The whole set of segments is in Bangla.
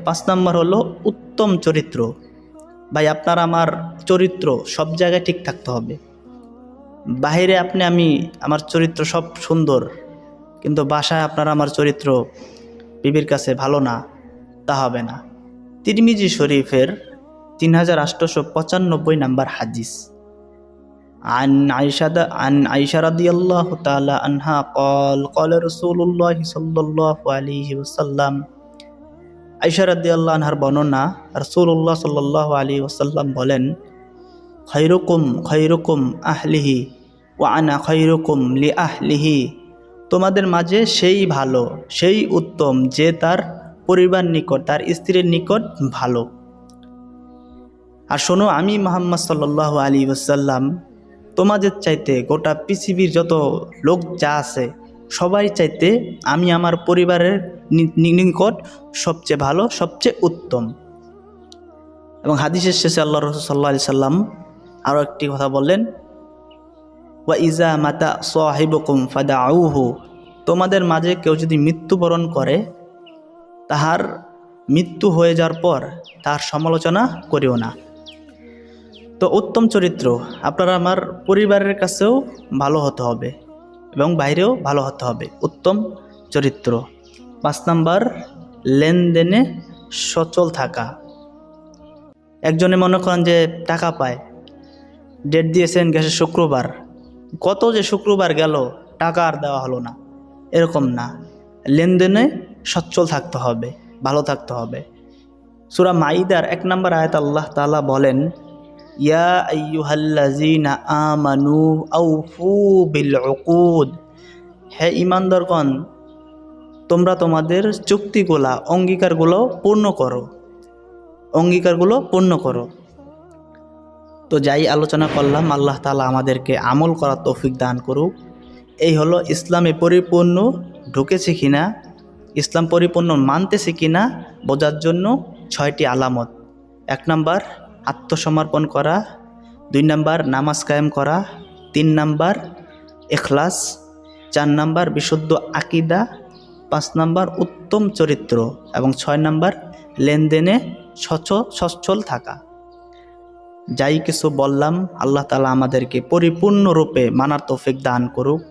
পাঁচ নম্বর হলো উত্তম চরিত্র ভাই আপনার আমার চরিত্র সব জায়গায় ঠিক থাকতে হবে বাহিরে আপনি আমি আমার চরিত্র সব সুন্দর কিন্তু বাসায় আপনার আমার চরিত্র বিবির কাছে ভালো না তা হবে না তিরমিজি শরীফের তিন হাজার আটশোশো পঁচানব্বই নাম্বার হাদিস عن عائشة عن عائشة رضي الله تعالى عنها قال قال رسول الله صلى الله عليه وسلم আইসা রাদিয়াল্লাহু আনহার বর্ণনা রাসূলুল্লাহ সাল্লাল্লাহু আলাইহি ওসাল্লাম বলেন খৈরুকুম খৈরুকুম আহলিহি ওয়া আনা খৈরুকুম লি আহলিহি তোমাদের মাঝে সেই ভালো, সেই উত্তম যে তার পরিবার নিকট, তার স্ত্রীর নিকট ভালো। আর শোনো, আমি মোহাম্মদ সাল্লাল্লাহু আলী ওসাল্লাম তোমাদের চাইতে গোটা পৃথিবীর যত লোক যা আছে সবাই চাইতে আমি আমার পরিবারের নিকট সবচেয়ে ভালো, সবচেয়ে উত্তম। এবং হাদিসের শেষে আল্লাহ রসুল সাল্লাহ আলি সাল্লাম আরও একটি কথা বললেন, ওয়া ইজা মাতা সাহিবকুম ফাদা আউহু তোমাদের মাঝে কেউ যদি মৃত্যুবরণ করে, তাহার মৃত্যু হয়ে যাওয়ার পর তার সমালোচনা করিও না। তো উত্তম চরিত্র, আপনারা আমার পরিবারের কাছেও ভালো হতে হবে। এবং বাইরেও ভালো হতে হবে। উত্তম চরিত্র। পাঁচ নাম্বার, লেনদেনে সচল থাকা। একজনে মনে করেন যে টাকা পায়, ডেট দিয়েছেন গেছে শুক্রবার। কত যে শুক্রবার গেল, টাকা আর দেওয়া হলো না। এরকম না। লেনদেনে সচ্ছল থাকতে হবে, ভালো থাকতে হবে। সুরা মাইদার এক নম্বর আয়াত আল্লাহ তাআলা বলেন ইয়া আইয়ুহাল্লাযীনা আমানু আউফু বিল উকুদ হে ইমানদারগণ তোমরা তোমাদের চুক্তিগুলা, অঙ্গীকারগুলো পূর্ণ করো। অঙ্গীকারগুলো পূর্ণ করো। তো যাই আলোচনা করলাম, আল্লাহ তাআলা আমাদেরকে আমল করার তৌফিক দান করুক। এই হলো ইসলামে পরিপূর্ণ, ঢুকেছে কিনা, ইসলাম পরিপূর্ণ মানতেছে কিনা, বোঝার জন্য ছয়টি আলামত। এক নাম্বার আত্মসমর্পণ করা, দুই নাম্বার নামাজ কায়েম করা, তিন নাম্বার এখলাস, চার নাম্বার বিশুদ্ধ আকিদা, পাঁচ নাম্বার উত্তম চরিত্র এবং ছয় নাম্বার লেনদেনে স্বচ্ছ সচ্ছল থাকা। যাই কিছু বললাম, আল্লাহ তালা আমাদেরকে পরিপূর্ণরূপে মানার তৌফিক দান করুক।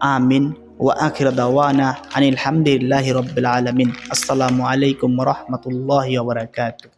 আমিন। ওয়া আখির দাওয়ানা আনিল হামদুলিল্লাহি রব্বিল আলামিন। আসসালামু আলাইকুম রহমতুল্লাহি ওয়া বারাকাতুহু।